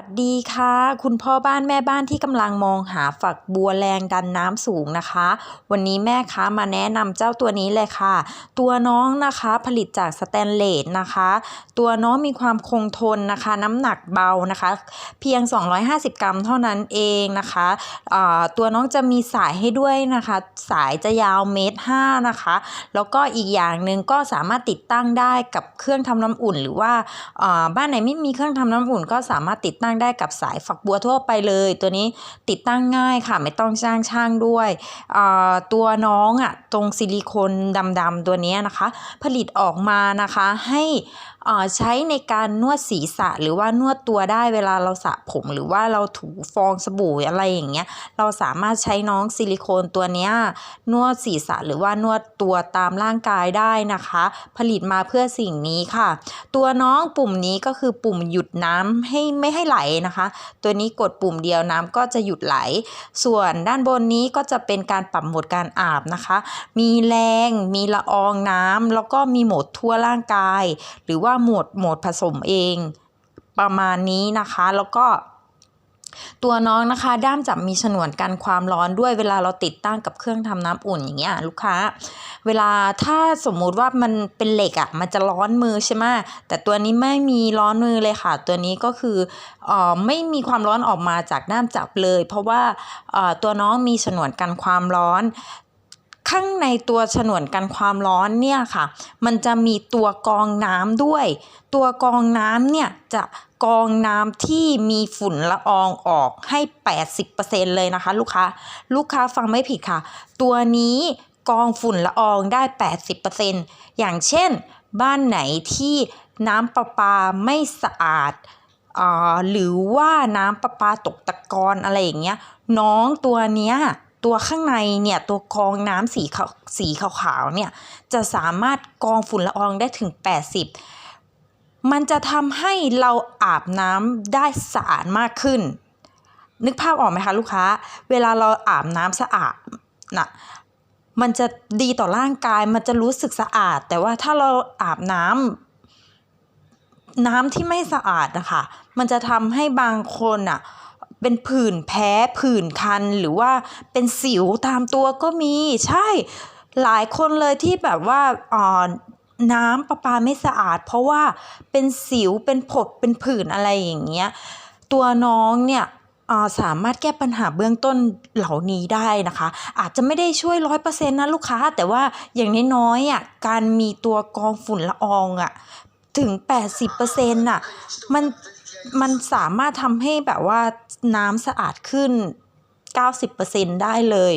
สวัสดีค่ะ คุณพ่อบ้านแม่บ้านที่กำลังมองหาฝักบัวแรงดันน้ำสูงนะคะ วันนี้แม่ค้ามาแนะนำเจ้าตัวนี้เลยค่ะ ตัวน้องนะคะผลิตจากสแตนเลสนะคะ ตัวน้องมีความคงทนนะคะ น้ำหนักเบานะคะ เพียง 250 กรัมเท่านั้นเองนะคะอ่าตัวน้องจะมีสายให้ด้วยนะคะ สายจะยาวเมตรห้านะคะ แล้วก็อีกอย่างหนึ่งก็สามารถติดตั้งได้กับเครื่องทำน้ำอุ่น หรือว่าอ่าบ้านไหนไม่มีเครื่องทำน้ำอุ่นก็สามารถติดตั้งได้กับสายฝักบัวทั่วไปเลย ตัวนี้ติดตั้งง่ายค่ะไม่ต้องจ้างช่างด้วย ตัวน้องอะตรงซิลิโคนดำๆตัวนี้นะคะ ผลิตออกมานะคะให้ใช้ในการนวดศีรษะหรือว่านวดตัวได้เวลาเราสระผม หรือว่าเราถูฟองสบู่อะไรอย่างเงี้ยเราสามารถใช้น้องซิลิโคนตัวเนี้ยนวดศีรษะหรือว่านวดตัวตามร่างกายได้นะคะ ผลิตมาเพื่อสิ่งนี้ค่ะ ตัวน้องปุ่มนี้ก็คือปุ่มหยุดน้ำให้ไม่ให้ไหลนะคะ ตัวนี้กดปุ่มเดียวน้ำก็จะหยุดไหล ส่วนด้านบนนี้ก็จะเป็นการปรับโหมดการอาบนะคะ มีแรงมีละอองน้ำแล้วก็มีโหมดทั่วร่างกาย หรือว่าว่าโหมดโหมดผสมเองประมาณนี้นะคะ แล้วก็ตัวน้องนะคะ ด้ามจับมีฉนวนกันความร้อนด้วยเวลาเราติดตั้งกับเครื่องทำน้ำอุ่นอย่างเงี้ยลูกค้า เวลาถ้าสมมุติว่ามันเป็นเหล็กอะ่ะมันจะร้อนมือใช่ไหมแต่ตัวนี้ไม่มีร้อนมือเลยค่ะ ตัวนี้ก็คือเอ่อไม่มีความร้อนออกมาจากด้ามจับเลย เพราะว่าเอ่อตัวน้องมีฉนวนกันความร้อน ข้างในตัวฉนวนกันความร้อนเนี่ยค่ะ มันจะมีตัวกองน้ำด้วย ตัวกองน้ำเนี่ยจะกองน้ำที่มีฝุ่นละอองออกให้ 80%เลยนะคะ ลูกค้า ลูกค้าฟังไม่ผิดค่ะ ตัวนี้กองฝุ่นละอองได้ 80%อย่างเช่น บ้านไหนที่น้ำประปาไม่สะอาดอ่าหรือว่าน้ำประปาตกตะกอนอะไรอย่างเงี้ย น้องตัวเนี้ย ตัวข้างในเนี่ยตัวกรองน้ำสีขาวสีขาวๆเนี่ยจะสามารถกรองฝุ่นละอองได้ถึง 80 มันจะทำให้เราอาบน้ำได้สะอาดมากขึ้น นึกภาพออกไหมคะลูกค้า เวลาเราอาบน้ำสะอาดนะมันจะดีต่อร่างกายมันจะรู้สึกสะอาด แต่ว่าถ้าเราอาบน้ำน้ำที่ไม่สะอาดนะคะมันจะทำให้บางคนอะ เป็นผื่นแพ้ผื่นคันหรือว่าเป็นสิวตามตัวก็มี ใช่หลายคนเลยที่แบบว่าอ่าน้ำประปาไม่สะอาด เพราะว่าเป็นสิวเป็นผดเป็นผื่นอะไรอย่างเงี้ยตัวน้องเนี่ยสามารถแก้ปัญหาเบื้องต้นเหล่านี้ได้นะคะ อาจจะไม่ได้ช่วยร้อยเปอร์เซ็นต์นะลูกค้า แต่ว่าอย่างน้อยๆอะการมีตัวกองฝุ่นละอองอะถึง 80%อะมัน มันสามารถทำให้แบบว่าน้ำสะอาดขึ้น 90%ได้เลย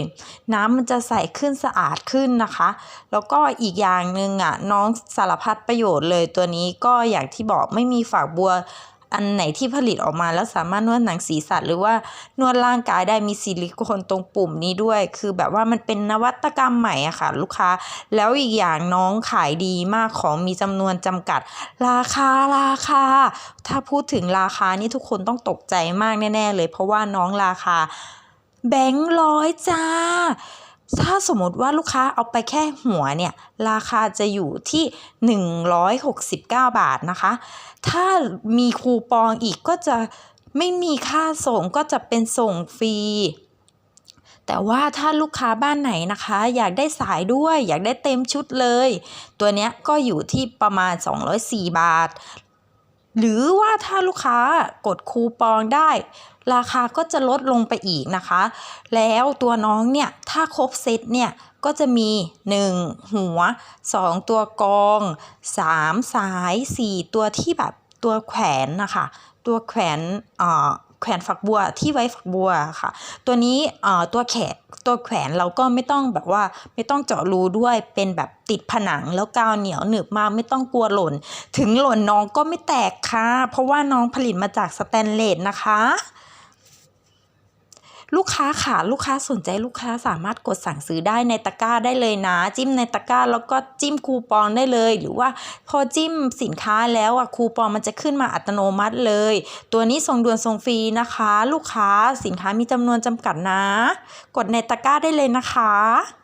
น้ำมันจะใสขึ้นสะอาดขึ้นนะคะ แล้วก็อีกอย่างหนึ่งอะน้องสารพัดประโยชน์เลยตัวนี้ก็อย่างที่บอกไม่มีฝากบัว อันไหนที่ผลิตออกมาแล้วสามารถนวดหนังศีรษะหรือว่านวดร่างกายได้มีซิลิโคนตรงปุ่มนี้ด้วย คือแบบว่ามันเป็นนวัตกรรมใหม่อะค่ะ ลูกค้า แล้วอีกอย่างน้องขายดีมากของมีจำนวนจำกัด ราคาราคา ถ้าพูดถึงราคานี่ทุกคนต้องตกใจมากแน่ ๆ เลย เพราะว่าน้องราคาแบงค์ร้อยจ้า ถ้าสมมติว่าลูกค้าเอาไปแค่หัวเนี่ย ราคาจะอยู่ที่ 169 บาทนะคะ ถ้ามีคูปองอีกก็จะไม่มีค่าส่งก็จะเป็นส่งฟรีแต่ว่าถ้าลูกค้าบ้านไหนนะคะ อยากได้สายด้วย อยากได้เต็มชุดเลย ตัวเนี้ยก็อยู่ที่ประมาณ 204 บาท หรือว่าถ้าลูกค้ากดคูปองได้ ราคาก็จะลดลงไปอีกนะคะ แล้วตัวน้องเนี่ย ถ้าครบเซตเนี่ย ก็จะมี 1 หัว 2 ตัวกอง 3 สาย 4 ตัวที่แบบตัวแขวนนะคะ ตัวแขวนอ่า แขวนฝักบัวที่ไว้ฝักบัวค่ะ ตัวนี้อ่าตัวแขนตัวแขวนเราก็ไม่ต้องแบบว่าไม่ต้องเจาะรูด้วยเป็นแบบติดผนังแล้วกาวเหนียวหนึบมากไม่ต้องกลัวหล่น ถึงหล่นน้องก็ไม่แตกค่ะ เพราะว่าน้องผลิตมาจากสแตนเลสนะคะ ลูกค้าค่ะลูกค้าสนใจลูกค้าสามารถกดสั่งซื้อได้ในตะกร้าได้เลยนะ จิ้มในตะกร้า แล้วก็จิ้มคูปองได้เลย หรือว่าพอจิ้มสินค้าแล้วอะคูปองมันจะขึ้นมาอัตโนมัติเลย ตัวนี้ส่งด่วนส่งฟรีนะคะ ลูกค้าสินค้ามีจำนวนจำกัดนะ กดในตะกร้าได้เลยนะคะ